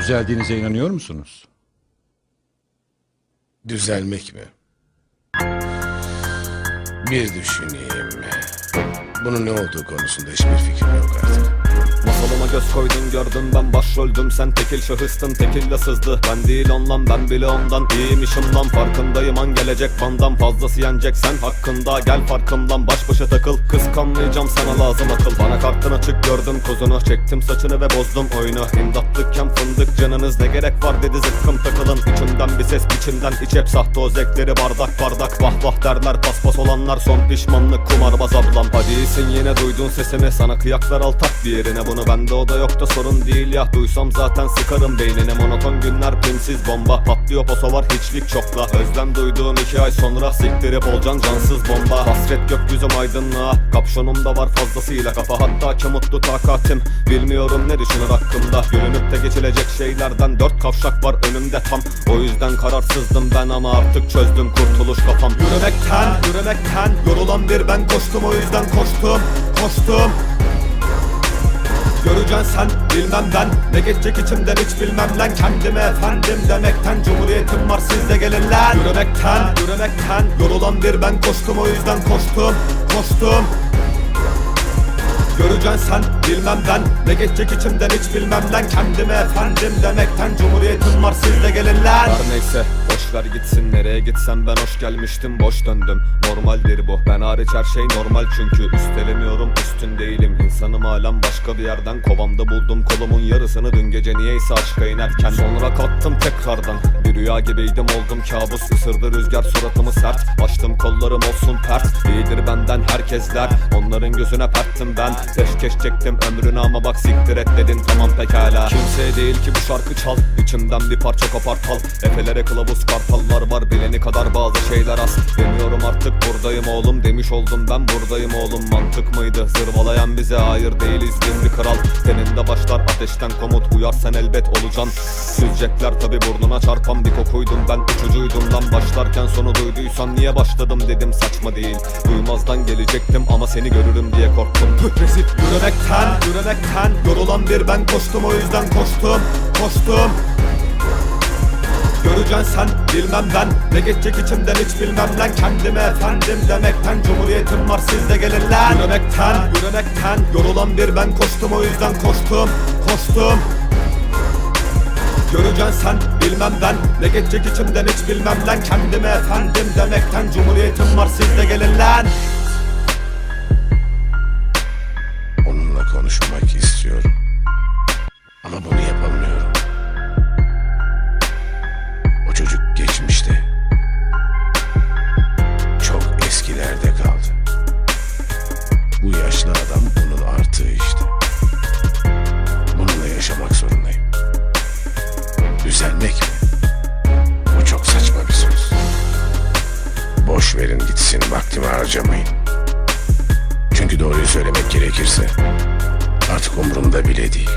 Düzeldiğinize inanıyor musunuz? Düzelmek mi? Bir düşüneyim. Bunun ne olduğu konusunda hiçbir fikrim yok artık. Masalıma göz koydun gördüm ben başroldüm. Sen tekil şahıstın tekille sızdı. Ben değil ondan ben bile ondan iyiymişim lan. Farkındayım an gelecek bandan Fazlası yenecek. Sen hakkında Gel farkımdan baş başa takıl. Kıskanmayacağım sana lazım akıl. Bana kartın açık gördüm kozunu Çektim saçını ve bozdum oyunu. İmdatlıkken fındık canınız ne gerek var dedi zıkkım takılın. İçinden bir ses biçimden iç hep sahte o zevkleri bardak bardak. Vah vah derler paspas olanlar son pişmanlık. Kumarbaz ablam Hadi iyisin yine duydun sesimi sana kıyaklar al tak bir yerine Bunu bende o da yok da sorun değil ya. Duysam zaten sıkarım beynine. Monoton günler pinsiz bomba. Patlıyor poso var hiçlik çokla. Özlem duyduğum iki ay sonra siktirip olcan cansız bomba. Hasret gökyüzüm aydınlığa. Kapşonumda var fazlasıyla kafa. Hatta ki mutlu takatim. Bilmiyorum ne düşünür hakkımda. Yürünüp de geçilecek şeylerden dört kavşak var önümde tam. O yüzden kararsızdım ben ama artık çözdüm kurtuluş kafam. Yürümekten, yürümekten. Yorulan bir ben koştum o yüzden koştum, koştum Göreceksin sen bilmem ben. Ne geçecek içimden hiç bilmem lan Kendime efendim demekten Cumhuriyetim var. Sizde gelin lan. Yürümekten, yürümekten Yorulan bir ben koştum. O yüzden koştum, koştum. Göreceksin sen bilmem ben. Ne geçecek içimden hiç bilmem lan Kendime efendim demekten Cumhuriyetim var. Sizde gelin lan. Her neyse boş gitsin nereye gitsem ben hoş gelmiştim boş döndüm. Normaldir bu ben hariç her şey normal çünkü. Üstelemiyorum üstün değilim. İnsanım alem başka bir yerden. Kovamda buldum kolumun yarısını. Dün gece niyeyse aşka inerken Sonra kalktım tekrardan. Bir rüya gibiydim oldum kabus. Isırdı rüzgar suratımı sert. Açtım kollarım olsun pert. İyidir benden herkesler. Onların gözüne perttim ben. Peşkeş çektim ömrünü ama bak siktir et dedin. Tamam pekala. Kimseye değil ki bu şarkı çal. İçimden bir parça kopartal Efelere kılavuz kartallar var Bileni kadar bazı şeyler az Demiyorum artık buradayım oğlum Demiş oldum ben buradayım oğlum. Mantık mıydı? Zırvalayan bize hayır değiliz bir kral. Senin de başlar ateşten komut Uyarsan elbet olacaksın. Süzecekler tabi burnuna çarpan bir kokuydum ben Uçucuydum lan. Başlarken sonu duyduysan Niye başladım dedim saçma değil. Duymazdan gelecektim ama seni görürüm diye korktum. Rezil. Yürümekten yürümekten Yorulan bir ben koştum o yüzden koştum Koştum Göreceksin sen bilmem ben. Ne geçecek içimden hiç bilmem lan Kendime efendim demekten Cumhuriyetim var sizde gelin lan. Yürümekten yürümekten Yorulan bir ben koştum o yüzden koştum Koştum. Göreceksin sen bilmem ben. Ne geçecek içimden hiç bilmem lan Kendime efendim demekten Cumhuriyetim var sizde gelin lan Düzelmek mi? Bu çok saçma bir söz. Boş verin gitsin vaktimi harcamayın. Çünkü doğruyu söylemek gerekirse artık umurumda bile değil.